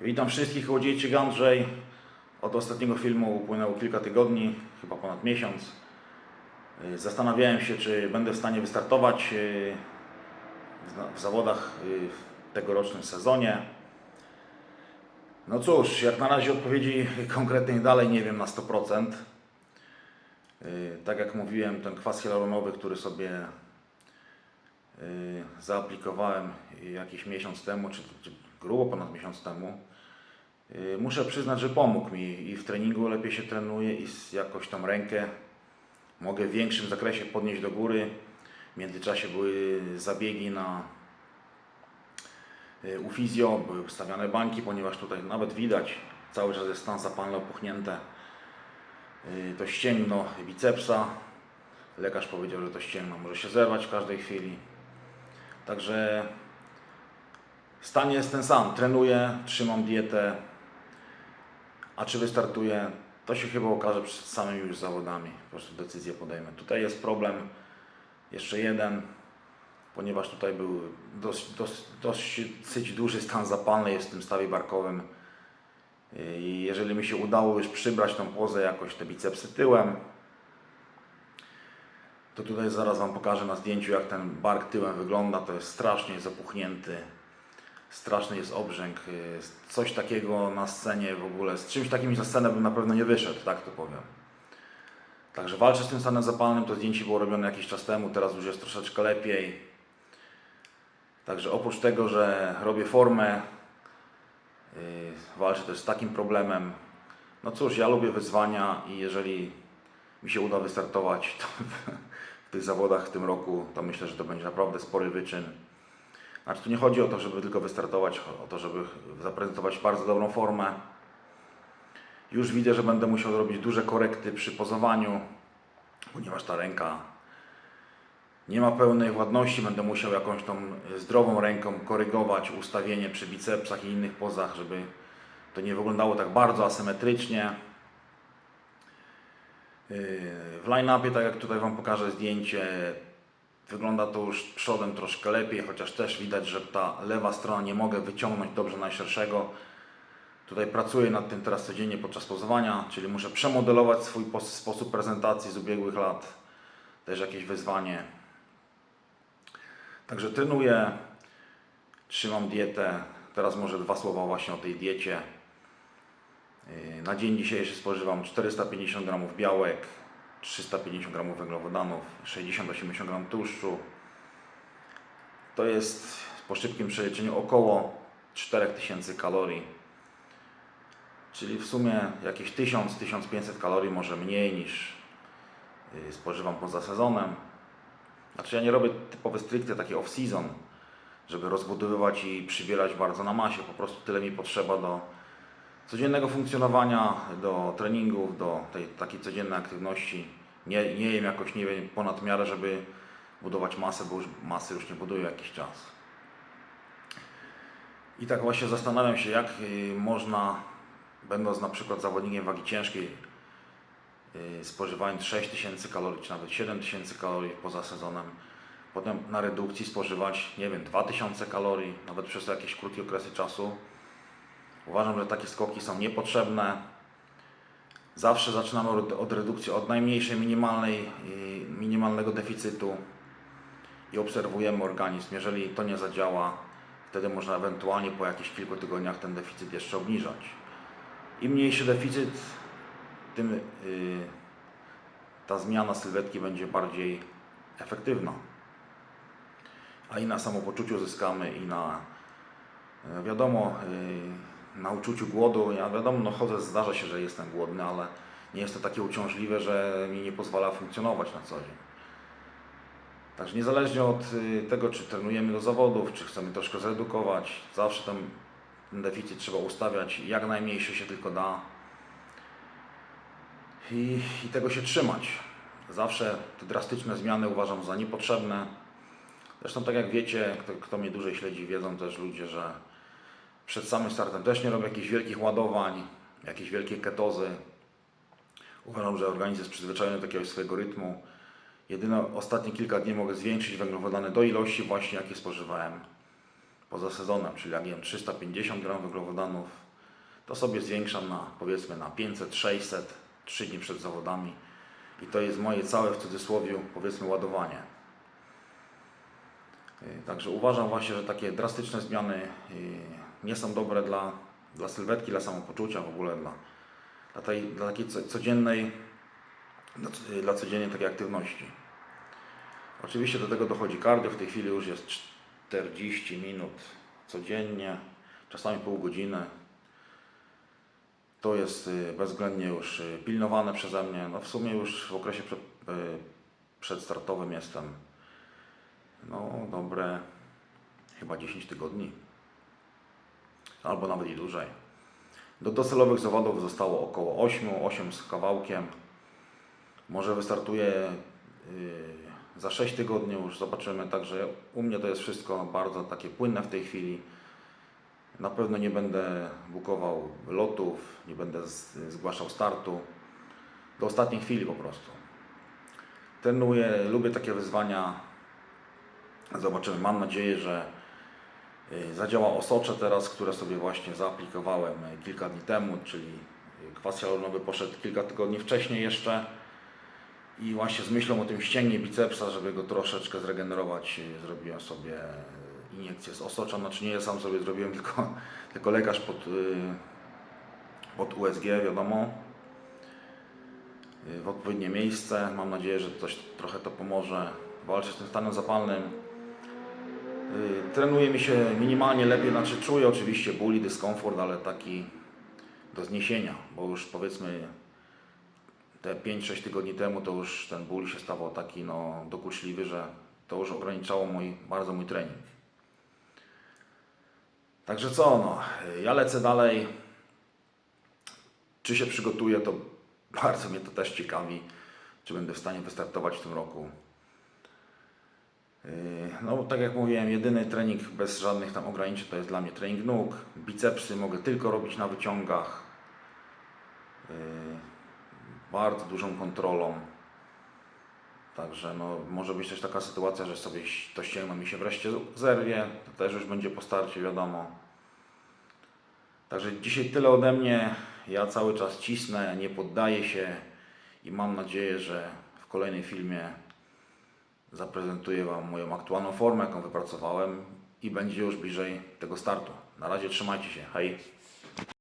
Witam wszystkich, Łodziejczyk Andrzej. Od ostatniego filmu upłynęło kilka tygodni, chyba ponad miesiąc. Y, Zastanawiałem się, czy będę w stanie wystartować y, w za- w zawodach y, w tegorocznym sezonie. No cóż, jak na razie odpowiedzi konkretnej dalej nie wiem na 100%. Y, Tak jak mówiłem, ten kwas hialuronowy, który sobie zaaplikowałem jakiś miesiąc temu, czy grubo ponad miesiąc temu, y, muszę przyznać, że pomógł mi i w treningu lepiej się trenuje i jakoś tą rękę mogę w większym zakresie podnieść do góry. W międzyczasie były zabiegi na y, u fizjo, były stawiane bańki, ponieważ tutaj nawet widać cały czas jest stan zapalny opuchnięte. Y, To ścięgno bicepsa. Lekarz powiedział, że to ścięgno może się zerwać w każdej chwili. Także stan jest ten sam. Trenuję, trzymam dietę. A czy wystartuję, to się chyba okaże przed samymi już zawodami. Po prostu decyzję podejmę. Tutaj jest problem jeszcze jeden, ponieważ tutaj był dość, dość, dosyć duży stan zapalny jest w tym stawie barkowym. I jeżeli mi się udało już przybrać tą pozę jakoś te bicepsy tyłem, to tutaj zaraz Wam pokażę na zdjęciu jak ten bark tyłem wygląda. To jest strasznie zapuchnięty, straszny jest obrzęk. Jest Coś takiego na scenie w ogóle, z czymś takim na scenę bym na pewno nie wyszedł, tak to powiem. Także walczę z tym stanem zapalnym, to zdjęcie było robione jakiś czas temu, teraz już jest troszeczkę lepiej. Także oprócz tego, że robię formę, yy, walczę też z takim problemem. No cóż, ja lubię wyzwania i jeżeli mi się uda wystartować to w tych zawodach w tym roku, to myślę, że to będzie naprawdę spory wyczyn. Znaczy tu nie chodzi o to, żeby tylko wystartować, o to, żeby zaprezentować bardzo dobrą formę. Już widzę, że będę musiał robić duże korekty przy pozowaniu, ponieważ ta ręka nie ma pełnej władności. Będę musiał jakąś tą zdrową ręką korygować ustawienie przy bicepsach i innych pozach, żeby to nie wyglądało tak bardzo asymetrycznie. Yy, W line-upie, tak jak tutaj Wam pokażę zdjęcie, wygląda to już przodem troszkę lepiej, chociaż też widać, że ta lewa strona nie mogę wyciągnąć dobrze najszerszego. Tutaj pracuję nad tym teraz codziennie podczas pozowania, czyli muszę przemodelować swój pos- sposób prezentacji z ubiegłych lat. Też jakieś wyzwanie. Także trenuję, trzymam dietę. Teraz może dwa słowa właśnie o tej diecie. Yy, Na dzień dzisiejszy spożywam 450 g białek, 350 g węglowodanów, 60-80 g tłuszczu. To jest po szybkim przeliczeniu około 4000 kalorii. Czyli w sumie jakieś 1000-1500 kalorii, może mniej niż yy, spożywam poza sezonem. Znaczy ja nie robię typowe stricte takie off-season, żeby rozbudowywać i przybierać bardzo na masie. Po prostu tyle mi potrzeba do codziennego funkcjonowania, do treningów, do tej takiej codziennej aktywności. Nie, nie jem jakoś, nie wiem, ponad miarę, żeby budować masę, bo już masy już nie buduję jakiś czas. I tak właśnie zastanawiam się, jak y, można, będąc na przykład zawodnikiem wagi ciężkiej, y, spożywając 6000 kalorii, czy nawet 7000 kalorii poza sezonem, potem na redukcji spożywać, nie wiem, 2000 kalorii, nawet przez jakieś krótkie okresy czasu. Uważam, że takie skoki są niepotrzebne. Zawsze zaczynamy od, redukcji, od najmniejszej, minimalnej, minimalnego deficytu i obserwujemy organizm. Jeżeli to nie zadziała, wtedy można ewentualnie po jakichś kilku tygodniach ten deficyt jeszcze obniżać. Im mniejszy deficyt, tym y, ta zmiana sylwetki będzie bardziej efektywna. A i na samopoczuciu zyskamy, i na e, wiadomo, y, na uczuciu głodu. Ja wiadomo, no chodzę, zdarza się, że jestem głodny, ale nie jest to takie uciążliwe, że mi nie pozwala funkcjonować na co dzień. Także niezależnie od y, tego, czy trenujemy do zawodów, czy chcemy troszkę zredukować, zawsze ten, ten deficyt trzeba ustawiać jak najmniejszy się tylko da i, i tego się trzymać. Zawsze te drastyczne zmiany uważam za niepotrzebne. Zresztą tak jak wiecie, kto, kto mnie dłużej śledzi, wiedzą też ludzie, że przed samym startem też nie robię jakichś wielkich ładowań, jakiejś wielkiej ketozy. Uważam, że organizm jest przyzwyczajony do takiego swojego rytmu. Jedyne ostatnie kilka dni mogę zwiększyć węglowodany do ilości właśnie jakie spożywałem poza sezonem, czyli jak jem 350 g węglowodanów to sobie zwiększam na powiedzmy na 500, 600, 3 dni przed zawodami i to jest moje całe w cudzysłowie powiedzmy ładowanie. Y, Także uważam właśnie, że takie drastyczne zmiany y, nie są dobre dla, dla sylwetki, dla samopoczucia w ogóle, dla, dla, tej, dla takiej co- codziennej, dla, co- dla codziennej takiej aktywności. Oczywiście do tego dochodzi cardio, w tej chwili już jest 40 minut codziennie, czasami pół godziny. To jest y, bezwzględnie już y, pilnowane przeze mnie. No w sumie już w okresie prze, y, przedstartowym jestem no dobre chyba 10 tygodni. Albo nawet i dłużej. Do docelowych zawodów zostało około 8, 8 z kawałkiem. Może wystartuję y, za 6 tygodni już, zobaczymy. Także u mnie to jest wszystko bardzo takie płynne w tej chwili. Na pewno nie będę bukował lotów, nie będę zgłaszał startu. Do ostatniej chwili po prostu. Trenuję, lubię takie wyzwania. Zobaczymy. Mam nadzieję, że zadziała osocze teraz, które sobie właśnie zaaplikowałem y, kilka dni temu, czyli y, kwas hialuronowy poszedł kilka tygodni wcześniej jeszcze i właśnie z myślą o tym ścięgnie bicepsa, żeby go troszeczkę zregenerować, zrobiłem sobie iniekcję z osocza. Znaczy nie ja sam sobie zrobiłem, tylko, tylko lekarz pod, pod USG, wiadomo, w odpowiednie miejsce. Mam nadzieję, że coś trochę to pomoże walczyć z tym stanem zapalnym. Y, Trenuje mi się minimalnie lepiej, znaczy czuję oczywiście ból i dyskomfort, ale taki do zniesienia, bo już powiedzmy te 5-6 tygodni temu to już ten ból się stawał taki no, dokuczliwy, że to już ograniczało mój, bardzo mój trening. Także co, no, ja lecę dalej. Czy się przygotuję, to bardzo mnie to też ciekawi, czy będę w stanie wystartować w tym roku. Yy, No, tak jak mówiłem, jedyny trening bez żadnych tam ograniczeń to jest dla mnie trening nóg. Bicepsy mogę tylko robić na wyciągach. Yy, Bardzo dużą kontrolą. Także no, może być też taka sytuacja, że sobie to ścięgno mi się wreszcie zerwie. To też już będzie po starcie, wiadomo. Także dzisiaj tyle ode mnie. Ja cały czas cisnę, nie poddaję się i mam nadzieję, że w kolejnym filmie zaprezentuję Wam moją aktualną formę, jaką wypracowałem i będzie już bliżej tego startu. Na razie trzymajcie się. Hej!